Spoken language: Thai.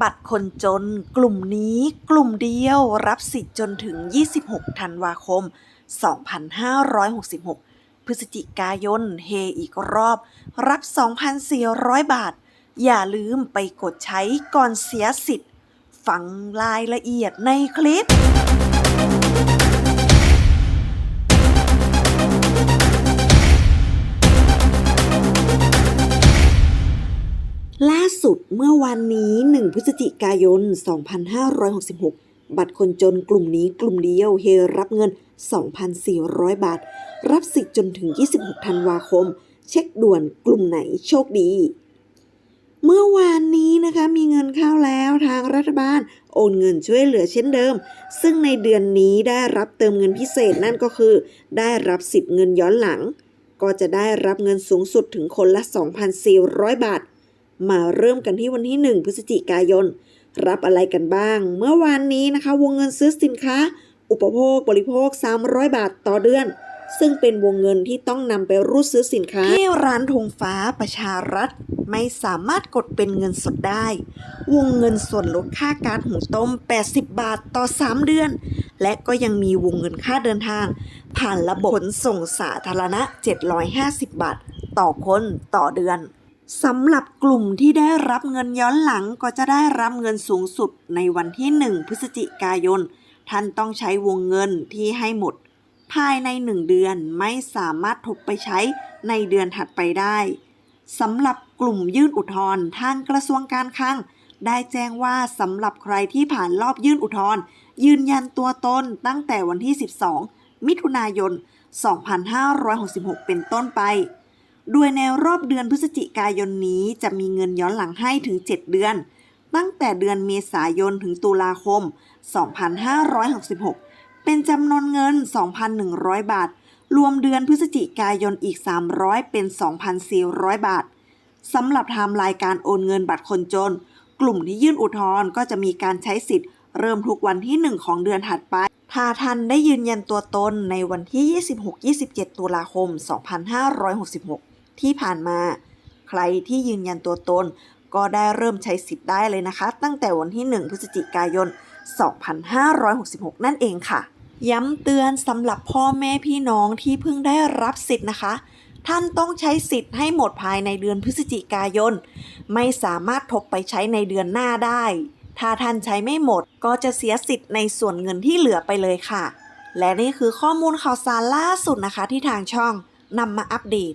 บัตรคนจนกลุ่มนี้กลุ่มเดียวรับสิทธิ์จนถึง 26 ธันวาคม 2566 พฤศจิกายนเฮอีกรอบ รับ 2,400 บาท อย่าลืมไปกดใช้ก่อนเสียสิทธิ์ ฟังรายละเอียดในคลิป สุดเมื่อวันนี้ 1 พฤศจิกายน 2566 บัตรคนจนกลุ่มนี้กลุ่มเดียวเฮรับเงิน 2,400 บาท รับสิทธิ์จนถึง 26 ธันวาคม เช็คด่วนกลุ่มไหนโชคดี เมื่อวานนี้นะคะมีเงินเข้าแล้วทางรัฐบาล โอนเงินช่วยเหลือเช่นเดิม ซึ่งในเดือนนี้ได้รับเติมเงินพิเศษนั่นก็คือ ได้รับสิทธิ์เงินย้อนหลัง ก็จะได้รับเงินสูงสุดถึงคนละ 2,400 บาท มาเริ่มกันที่วันที่ 1 พฤศจิกายน รับอะไรกันบ้าง เมื่อวานนี้นะคะ วงเงินซื้อสินค้า อุปโภคบริโภค 300 บาทต่อเดือน ซึ่งเป็นวงเงินที่ต้องนำไปรูดซื้อสินค้าที่ร้านธงฟ้าประชารัฐ ไม่สามารถกดเป็นเงินสดได้ วงเงินส่วนลดค่าการหุงต้ม 80 บาทต่อ 3 เดือน และก็ยังมีวงเงินค่าเดินทาง ผ่านระบบขนส่งสาธารณะ 750 บาท ต่อคนต่อเดือน สำหรับกลุ่มที่ได้รับเงินย้อนหลังก็จะได้รับเงินสูงสุดในวันที่ 1 พฤศจิกายน ท่านต้องใช้วงเงินที่ให้หมด ภายใน 1 เดือนไม่สามารถทบไปใช้ในเดือนถัดไปได้สำหรับกลุ่มยื่นอุทธรณ์ทางกระทรวงการคลังได้แจ้งว่าสำหรับใครที่ผ่านรอบยื่นอุทธรณ์ยืนยันตัวตนตั้งแต่วันที่ 12 มิถุนายน 2566 เป็นต้นไป โดยในรอบเดือนพฤศจิกายนนี้จะมีเงินย้อนหลังให้ถึง 7 เดือน ตั้งแต่เดือนเมษายนถึงตุลาคม 2566 เป็นจำนวนเงิน 2,100 บาท รวมเดือนพฤศจิกายนอีก 300 เป็น 2,400 บาทสำหรับไทม์ไลน์การโอนเงินบัตรคนจน กลุ่มที่ยื่นอุทธรณ์ก็จะมีการใช้สิทธิ์เริ่มทุกวันที่ 1 ของเดือนถัดไปถ้าท่านได้ยืนยันตัวตนในวันที่ 26-27 ตุลาคม 2566 ที่ผ่านมา ใครที่ยืนยันตัวตน ก็ได้เริ่มใช้สิทธิ์ได้เลยนะคะ ตั้งแต่วันที่ 1 พฤศจิกายน 2566 นั่นเองค่ะ ย้ำเตือนสำหรับพ่อแม่พี่น้องที่เพิ่งได้รับสิทธิ์นะคะ ท่านต้องใช้สิทธิ์ให้หมดภายในเดือนพฤศจิกายน ไม่สามารถทบไปใช้ในเดือนหน้าได้ ถ้าท่านใช้ไม่หมดก็จะเสียสิทธิ์ในส่วนเงินที่เหลือไปเลยค่ะและนี่คือข้อมูลข่าวสารล่าสุดนะคะที่ทางช่องนำมาอัปเดต